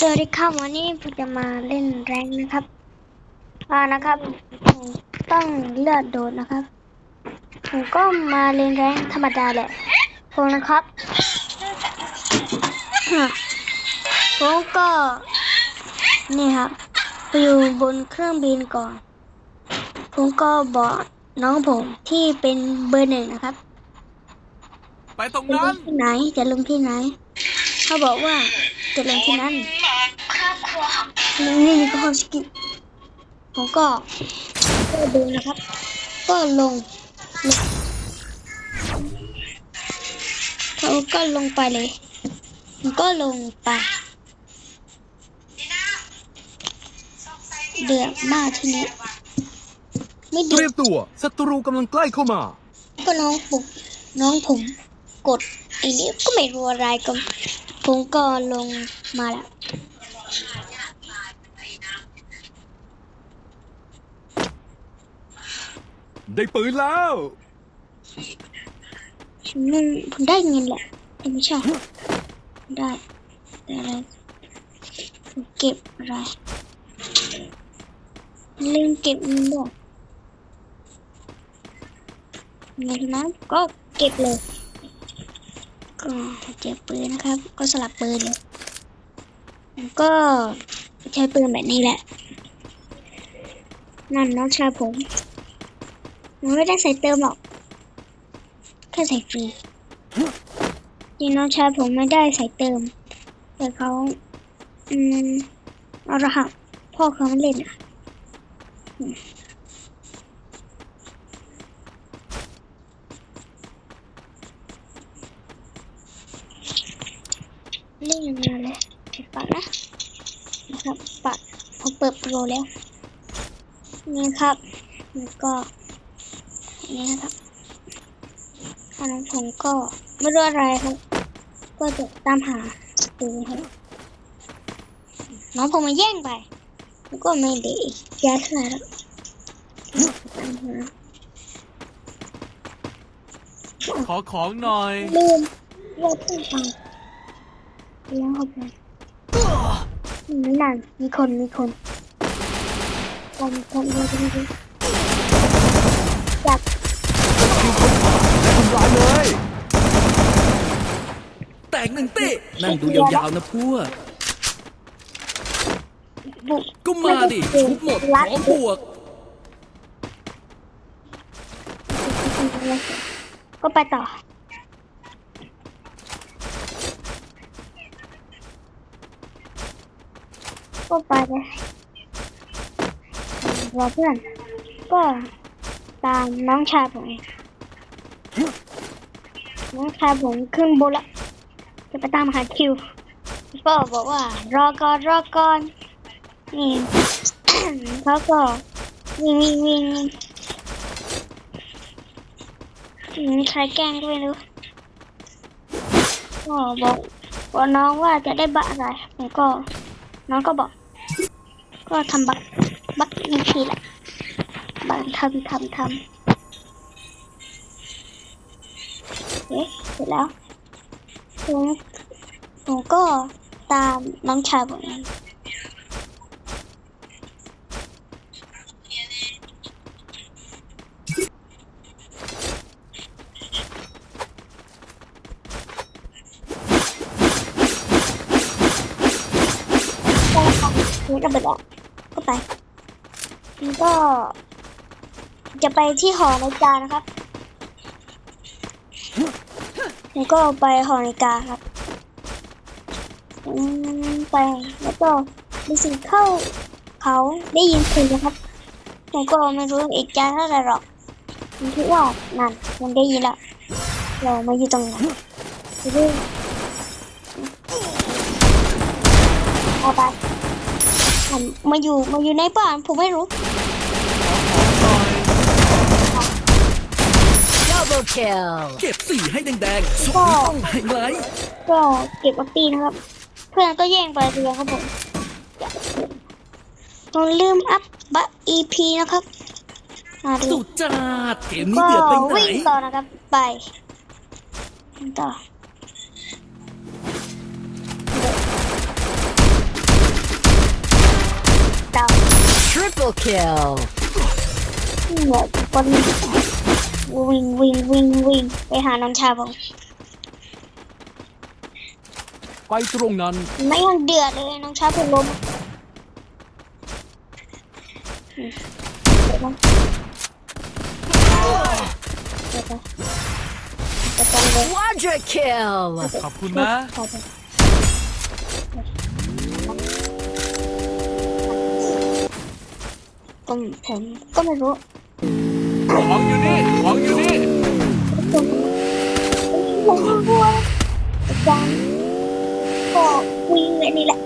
สวัสดีครับวันนี้ผมจะมาเล่นแรงค์นะครับ อ่านะครับผมต้องเลือดโดดนะครับ ผมก็มาเล่นแรงค์ธรรมดาแหละผมนะครับ ผมก็ นี่ครับไปอยู่บนเครื่องบินก่อน ผมก็บอกน้องผมที่เป็นเบอร์หนึ่งนะครับ ไปตรงจะลนั้งนที่ไหนจะลงที่ไหน เขาบอกว่าจะลงที่นั่น นี่นี่ก็ฮอสกิผมก็ก็ดูนะครับ ก็ลงลงเขาก็ลงไปเลยผมก็ลงไปเดือดมากทีนี้ไม่เตเดืรีอยดมตัวศัตรูกำลังใกล้เข้ามา ก็น้องปลุกน้องผมกดไอ้นี้ก็ไม่รู้อะไรก็ผมก็ลงมาแล้ว ได้ปืนแล้ว มันผมได้เงินแหละเอ้ยไม่ใช่ได้แต่อะไรผมเก็บอะไรลืมเก็บเงินด้วยเงินนั้นก็เก็บเลย ก็เจ็บปืนนะครับ ก็สลับปืนเลยผมก็ใช้ปืนแบบนี้แหละ นั่นน้องชายผม ผมไม่ได้ใส่เติมหรอก แค่ใส่ฟรีจริงน้องชายผมไม่ได้ใส่เติม แต่เขาอืมเอารหัสพ่อเขามาเล่นอะเล่นนานเลยปิดปัดนะนะครับปัดผมเปิดโปรแล้วนี่ครับแล้วก็ นี่นะครับอันนั้นผมก็ไม่รู้อะไรครับ ก็จะตามหาดูครับน้องผมมาแย่งไปแล้วก็ไม่ได้แย่เท่าไหร่แล้วตามหาขอของหน่อยลืมว่าเพิ่งฟังแล้วครับผมนี่นั่นมีคนมีคนคนคนคนคนคนจับ ทำลายเลย แต กหนึ่งตินั่งดูยาวๆนะพวกบุกก็มาดิทุบหมดพร้อมบวก ก็ไปต่อ ก็ไปเลยรอเพื่อน ก็ตามน้องชายผมเองน้องชายผมขึ้นบนละ จะไปตามหาคิวก็บอกว่ารอก่อนรอก่อนนี่เขาก็วิ่งวิ่งวิ่งมีใครแกล้งก็ไม่รู้ก็บอกว่าน้องว่าจะได้บัตรอะไรผมก็ น้องก็บอก ก็ทำบัตรบัตรอีพีแหละบัตรทำทำทำเอ๊ะเสร็จแล้ว ผมผมก็ตามน้องชายผมเองก็นี่ก็ไปแล้วก็ไปมันก็ จะไปที่หอนาฬิกานะครับ ผมก็ไปหอนาฬิกาครับไปแล้วก็มีสิ่งเข้าเขาได้ยินเสียงนะครับผมก็ไม่รู้อีกใจเท่าไหร่หรอกผมคิดว่านั่นมันได้ยินละเรามาอยู่ตรงนั้นได้เอาไปผมมาอยู่มาอยู่ในบ้านผมไม่รู้ kill เก็บสีให้แดงๆสดนี้องไฮไลท์ก็เก็บอัปปี้นะครับ เพื่อนก็แย่งไปเลยครับผมอย่าลืมอัพบีพีนะครับมาดูสุดจัดเกมนี้เดือดไปไหนวิ่งต่อนะครับ ไปต่อดาว triple kill เหนื่อยคนนี้ วิ่งวิ่งวิ่งวิ่งไปหาน้องชาผมไปตรงนั้น ไม่ยังเดือดเลยน้องชาผมล้มอืมเดี๋ยวนะเดี๋ยวนะจะต้องเลย Quadra kill. ขอบคุณนะผมผมก็ไม่รู้ ของอยู่นี่ ของอยู่นี่ ผมผมกลัวอาจารย์ก็วิ่งเลยนี่แหละ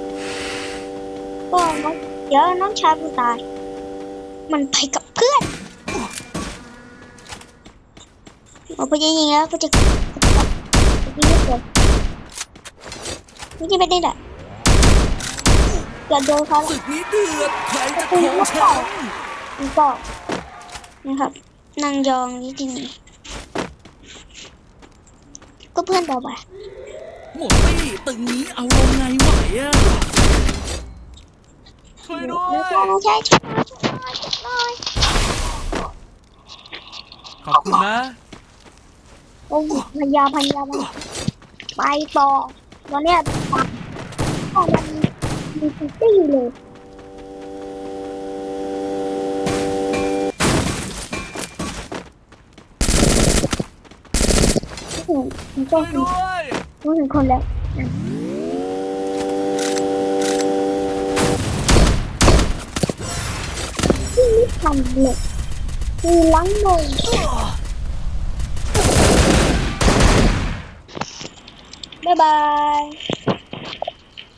ก็น้องเดี๋ยวน้องชายผู้ตาย มันไปกับเพื่อนเอาไปยิงแล้วก็จะยิงไม่เกินนี่จะไปได้แหละอย่าโดนเขาศึกนี้เดือดใครจะครองแชมป์นี่ก็นะครับ นั่งยองนี่ที่นี่ก็เพื่อนเราไปหมดตี้ตึงนี้เอาลงไงไหวอะช่วยด้วยไม่ใช่ไม่ใช่ช่วยหน่อยช่วยหน่อยขอบคุณนะ โอ้ยพันยาพันยาพันยาไปต่อตอนเนี้ยตามตอนมันมีซิตี้เลยโอ้โห มันก็ช่วยด้วยรู้ถึงคนแล้วที่นี่ทำเลยมีล้างมือบ๊ายบาย